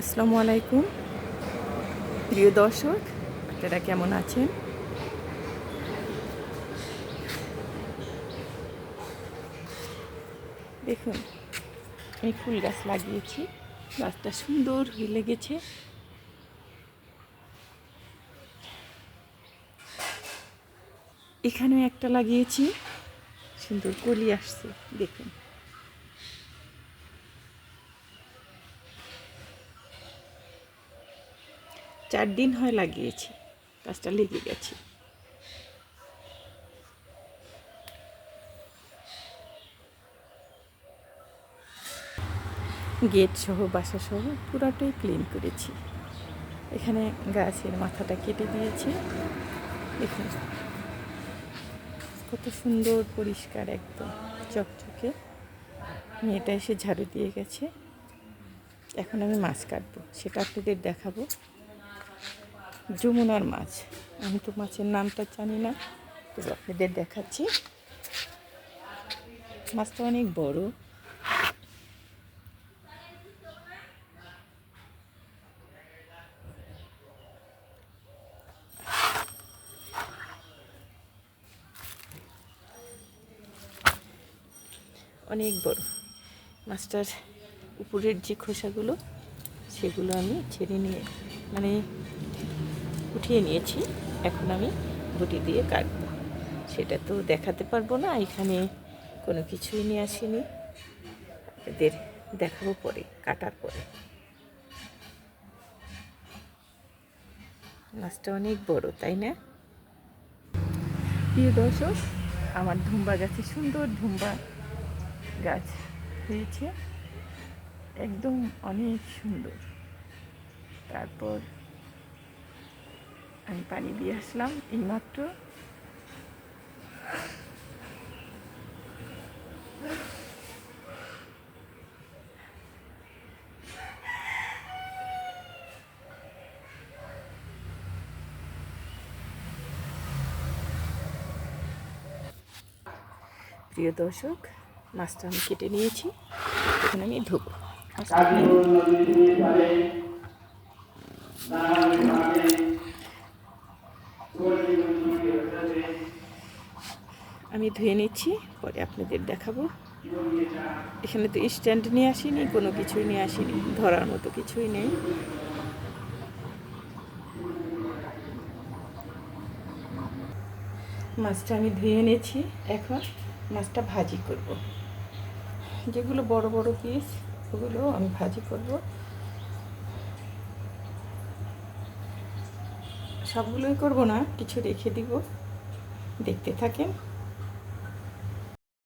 আসসালামু আলাইকুম। প্রিয় দর্শক, আপনারা কেমন আছেন? দেখুন, আমি ফুল গাছ লাগিয়েছি, গাছটা সুন্দর হয়ে লেগেছে। এখানেও একটা লাগিয়েছি, সুন্দর কলি আসছে, দেখুন। চার দিন হয় লাগিয়েছি, গাছটা লেগে গেছে। গেট সহ, বাসা সহ পুরাটাই ক্লিন করেছি। এখানে গাছের মাথাটা কেটে দিয়েছি। এখানে কত সুন্দর পরিষ্কার একদম চকচকে। মেয়েটা এসে ঝাড়ু দিয়ে গেছে। এখন আমি মাছ কাটবো, সেটা আপনাদের দেখাবো। যমুনার মাছ। আমি তো মাছের নামটা জানি না তবে আপনাদের দেখাচ্ছি। মাছটা অনেক বড়। অনেক বড়। মাছটার উপরের যে খোসাগুলো, সেগুলো আমি ছেড়ে নিয়ে মানে উঠিয়ে নিয়েছি। এখন আমি বটি দিয়ে কাটবো। সেটা তো দেখাতে পারব না, এখানে কোনো কিছুই নিয়ে আসিনি। এদের দেখাবো পরে, কাটার পরে। মাছটা অনেক বড়, তাই না? প্রিয় দর্শক, আমার ধুম্বা গাছে সুন্দর ধুম্বা গাছ হয়েছে। একদম অনেক সুন্দর। তারপর আমি পানি দিয়ে আসলাম এইমাত্র প্রিয় দর্শক মাছটা আমি কেটে নিয়েছি এখন আমি ধুবো। আমি ধুয়ে নিচ্ছি, পরে আপনাদের দেখাবো। এখানে তো স্ট্যান্ড নিয়ে আসিনি, কোনো কিছুই নিয়ে আসিনি, ধরার মতো কিছুই নেই। মাছটা আমি ধুয়ে নিয়েছি, এখন মাছটা ভাজি করব। যেগুলো বড় বড় পিস ওগুলো আমি ভাজি করব। সবগুলোই করব না কিছু রেখে দিব। দেখতে থাকেন।